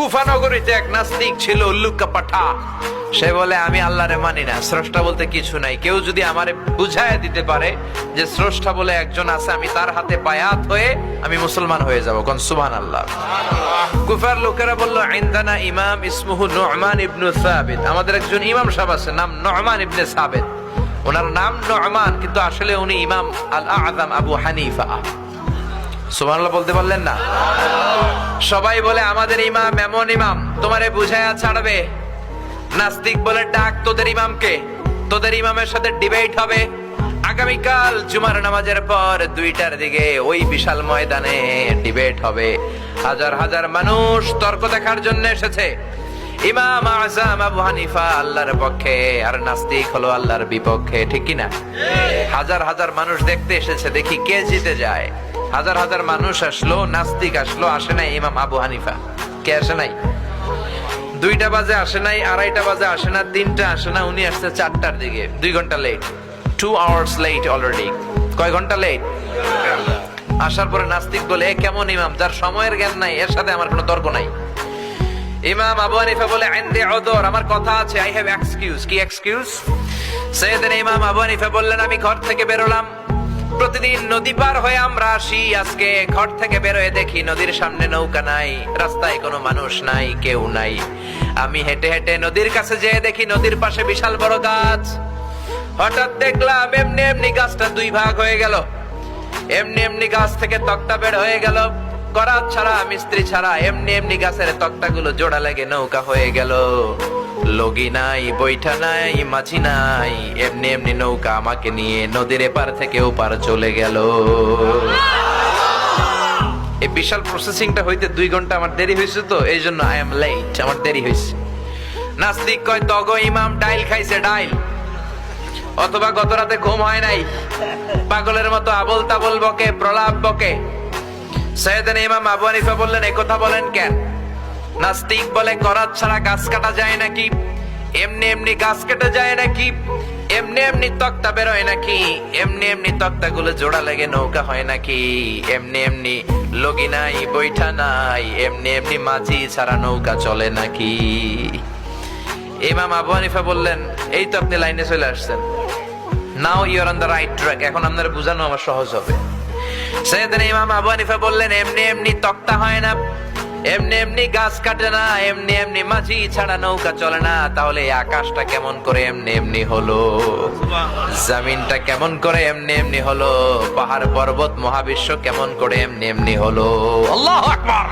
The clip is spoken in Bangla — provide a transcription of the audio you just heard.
কুফা নগরীতে এক নাস্তিক ছিল উল্লুকা পাঠা। সে বলে, আমি আল্লাহরে মানি না। স্রষ্টা বলতে কিছু নাই। কেউ যদি আমারে বুঝায় দিতে পারে যে স্রষ্টা বলে একজন আছে, আমি তার হাতে বায়াত হয়ে আমি মুসলমান হয়ে যাব। কোন সুবহান আল্লাহ কুফার লোকেরা বলল, ইনদানা ইমাম ইসমুহু নু'মান ইবনু সাবিত। আমাদের একজন ইমাম সাহেব আছে, নাম নু'মান ইবনে সাবিত। ওনার নাম নু'মান, কিন্তু আসলে উনি ইমাম আল আযম আবু হানিফা। সুবহানাল্লাহ বলতে পারলেন না? সবাই বলে, আমাদের ইমাম এমন ইমাম, তোমারে বুঝায়া ছাড়বে। নাস্তিক বলে, ডাক তোদের ইমামকে, তোদের ইমামের সাথে ডিবেট হবে। আগামীকাল জুমার নামাজের পর দুইটার দিকে ওই বিশাল ময়দানে ডিবেট হবে। হাজার হাজার মানুষ তর্ক দেখার জন্য এসেছে। ইমাম আজম আবু হানিফা আল্লাহর পক্ষে আর নাস্তিক হলো আল্লাহর বিপক্ষে, ঠিক কি না হাজার হাজার মানুষ দেখতে এসেছে, দেখি কে জিতে যায়। হাজার হাজার মানুষ আসলো, নাস্তিক আসলো, আসে নাই ইমাম আবু হানিফা। কে আসে নাই? দুইটা বাজে আসে নাই, আড়াইটা বাজে আসে না, তিনটা আসে না, উনি আসছে চারটার দিকে। দুই ঘণ্টা late two hours late already কয় ঘণ্টা লেট আসার পরে নাস্তিক বলে, "এ কেমন ইমাম? যার সময়ের জ্ঞান নাই, এর সাথে আমার কোনো তর্ক নাই। ইমাম আবু হানিফা বলে আইন্দে অদর আমার কথা আছে আই হ্যাভ এক্সকিউজ কি এক্সকিউজ সেদিন ইমাম আবু হানিফা বললেন, আমি ঘর থেকে বেরোলাম। প্রতিদিন নদী পার হয়ে আমরা আসি। আজকে ঘর থেকে বেরোয় দেখি নদীর সামনে নৌকা নাই, রাস্তায় কোনো মানুষ নাই, কেউ নাই। আমি হেঁটে হেঁটে নদীর কাছে যেয়ে দেখি নদীর পাশে বিশাল বড় গাছ। হঠাৎ দেখলাম, এমনি এমনি গাছটা দুই ভাগ হয়ে গেল। এমনি এমনি গাছ থেকে তক্তা বের হয়ে গেল। করাত ছাড়া, মিস্ত্রি ছাড়া, এমনি এমনি গাছের তক্তা গুলো জোড়া লেগে, নৌকা হয়ে গেল। লগি নাই, বৈঠা নাই, মাঝি নাই, এমনি এমনি নৌকা আমাকে নিয়ে নদীর এপার থেকে ওপার চলে গেল। এই বিশাল প্রসেসিংটা হইতে দুই ঘণ্টা আমার দেরি হয়েছে তো, এই জন্য আই এম লেট আমার দেরি হয়েছে। নাস্তিক কয়, তগ ইমাম, ডাইল খাইছে, ডাইল। অথবা গত রাতে ঘুম হয় নাই, পাগলের মতো আবল তাবল বকে, প্রলাপ বকে। সৈয়দিন ইমাম আবু হানিফা বললেন কথা বলেন কেন নাস্তিক বলে করাত ছাড়া গাছ কাটা যায় নাকি? এমনি এমনি গাছ কেটে যায় নাকি? এমনি এমনি তক্তা বেরোয় নাকি? এমনি এমনি তক্তা গুলো জোড়া লেগে নৌকা হয় নাকি? এমনি এমনি লগি নাই, বৈঠা নাই, এমনি এমনি মাঝি ছাড়া নৌকা চলে নাকি? ইমাম আবু হানিফা বললেন, এই তো আপনি লাইনে চলে আসছেন। Now your on the right track এখন আপনারা বোঝানো আমার সহজ হবে। সেদিন ইমাম আবু বললেন, এমনি এমনি তক্তা হয় না। এমনি এমনি গাছ কাটে না, এমনি এমনি মাঝি ছাড়া নৌকা চলে না। তাহলে আকাশটা কেমন করে এমনি এমনি হলো? জমিনটা কেমন করে এমনি এমনি হলো? পাহাড় পর্বত মহাবিশ্ব কেমন করে এমনি এমনি হলো? আল্লাহ আকবার।